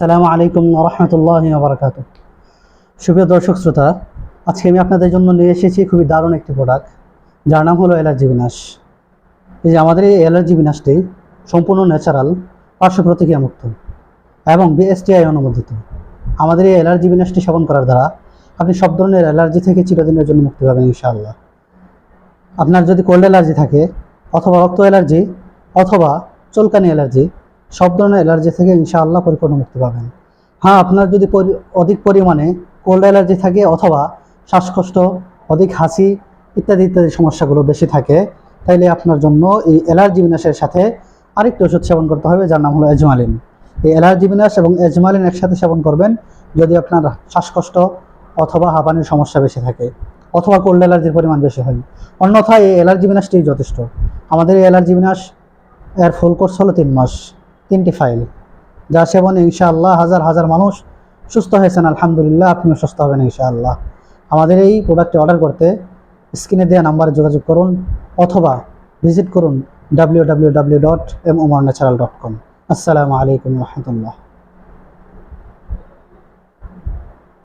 সালামু আলাইকুম রহমতুল্লাহ বারকাত সুপ্রিয় দর্শক, শ্রোতা, আজকে আমি আপনাদের জন্য নিয়ে এসেছি খুবই দারুণ একটি প্রোডাক্ট যার নাম হলো অ্যালার্জি বিনাশ। এই যে আমাদের এই অ্যালার্জি বিনাশটি সম্পূর্ণ ন্যাচারাল পার্শ্ব প্রতিক্রিয়া মুক্ত এবং বিএসটিআই অনুমোদিত। আমাদের এই অ্যালার্জি বিনাশটি সেবন করার দ্বারা আপনি সব ধরনের অ্যালার্জি থেকে চিরদিনের জন্য মুক্তি পাবেন ইনশাআল্লাহ। আপনার যদি কোল্ড অ্যালার্জি থাকে অথবা রক্ত অ্যালার্জি অথবা চুলকানি অ্যালার্জি সব ধরনের অ্যালার্জি থেকে ইনশাআল্লাহ পরিপূর্ণ মুক্তি পাবেন। হ্যাঁ আপনার যদি অধিক পরিমাণে কোল্ড অ্যালার্জি থাকে অথবা শ্বাসকষ্ট, অধিক হাসি ইত্যাদি ইত্যাদি সমস্যাগুলো বেশি থাকে, তাইলে আপনার জন্য এই অ্যালার্জি বিনাশের সাথে আরেকটি ওষুধ সেবন করতে হবে, যার নাম হলো এজমালিন। এই অ্যালার্জি বিনাশ এবং এজমালিন একসাথে সেবন করবেন যদি আপনার শ্বাসকষ্ট অথবা হাঁপানির সমস্যা বেশি থাকে অথবা কোল্ড অ্যালার্জির পরিমাণ বেশি হয়। অন্যথায় এই অ্যালার্জি বিনাশটি যথেষ্ট। আমাদের এই অ্যালার্জি বিনাশ এর ফুল কোর্স হলো তিন মাস। তিনটি ফাইল যা সেবনে ইনশাআল্লাহ হাজার হাজার মানুষ সুস্থ হয়েছেন, আলহামদুলিল্লাহ, আপনিও সুস্থ হবেন ইনশাআল্লাহ। আমাদের এই প্রোডাক্টটি অর্ডার করতে স্ক্রিনে দেওয়া নাম্বারে যোগাযোগ করুন অথবা ভিজিট করুন W W W dot M Omar natural dot com আসসালামু আলাইকুম রহমতুল্লাহ।